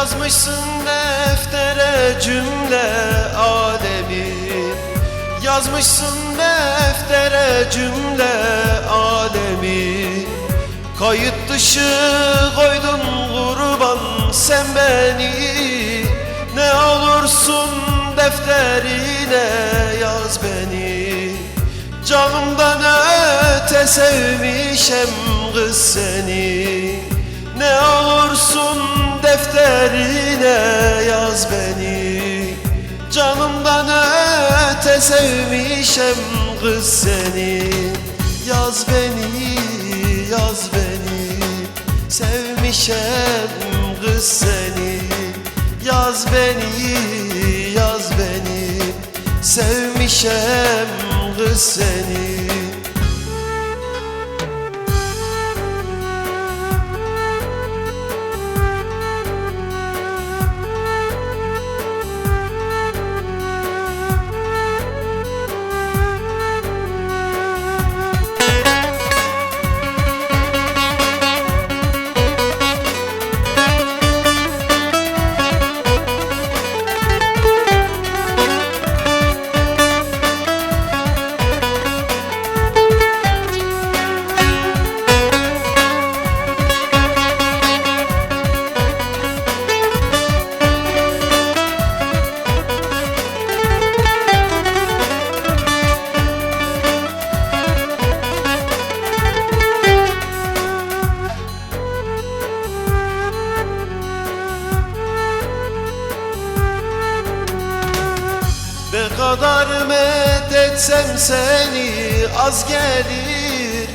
Yazmışsın deftere cümle alemi Yazmışsın deftere cümle alemi Kayıt dışı koydun kurban sen beni. Ne olursun defterine yaz beni. Canımdan öte sevmişem kız seni. Ne olursun defterine yaz beni. Canımdan öte sevmişem kız seni. Yaz beni, yaz beni. Sevmişem kız seni. Yaz beni, yaz beni. Sevmişem kız seni Kadar methetsem seni az gelir.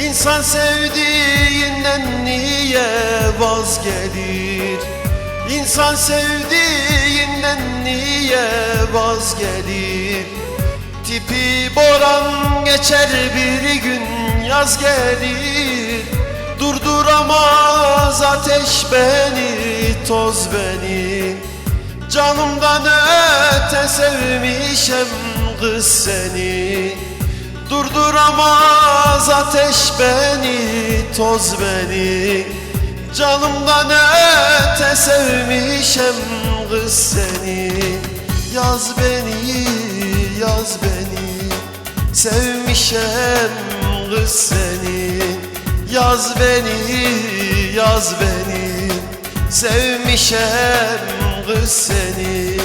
İnsan sevdiğinden niye vazgelir? İnsan sevdiğinden niye vazgelir? Tipi boran geçer bir gün yaz gelir. Durduramaz ateş beni toz beni Canımdan öte sevmişem kız seni. Durduramaz ateş beni, toz beni. Canımdan öte sevmişem kız seni. Yaz beni, yaz beni. Sevmişem kız seni. Yaz beni, yaz beni. Sevmişem kız seni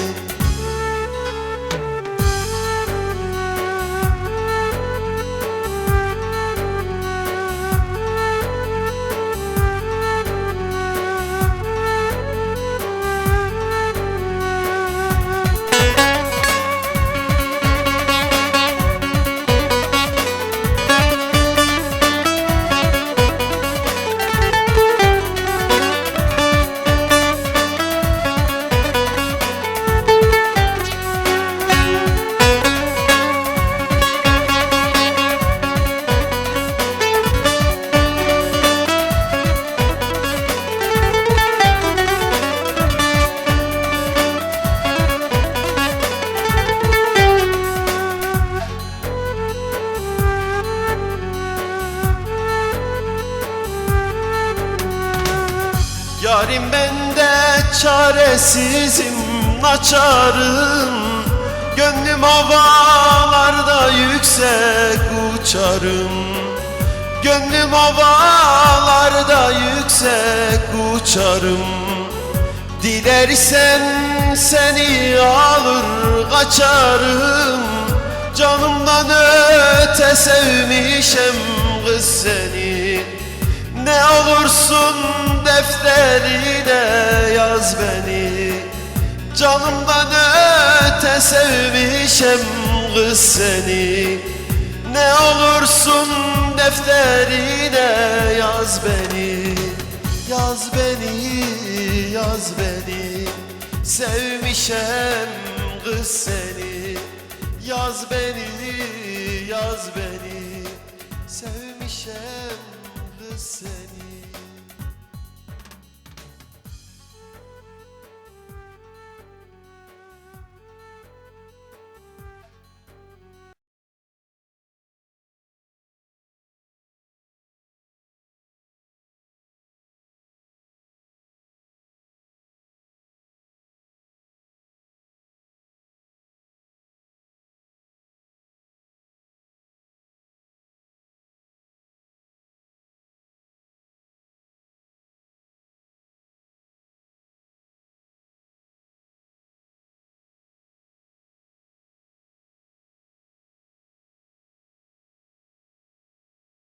Yarim ben de çaresizim naçarım. Gönlüm havalarda yüksek uçarım. Gönlüm havalarda yüksek uçarım. Dilersen seni alır kaçarım. Canımdan öte sevmişem kız seni Ne olursun defterine yaz beni. Canımdan öte sevmişem kız seni. Ne olursun defterine yaz beni. Yaz beni, yaz beni. Sevmişem kız seni. Yaz beni, yaz beni. Sevmişem seni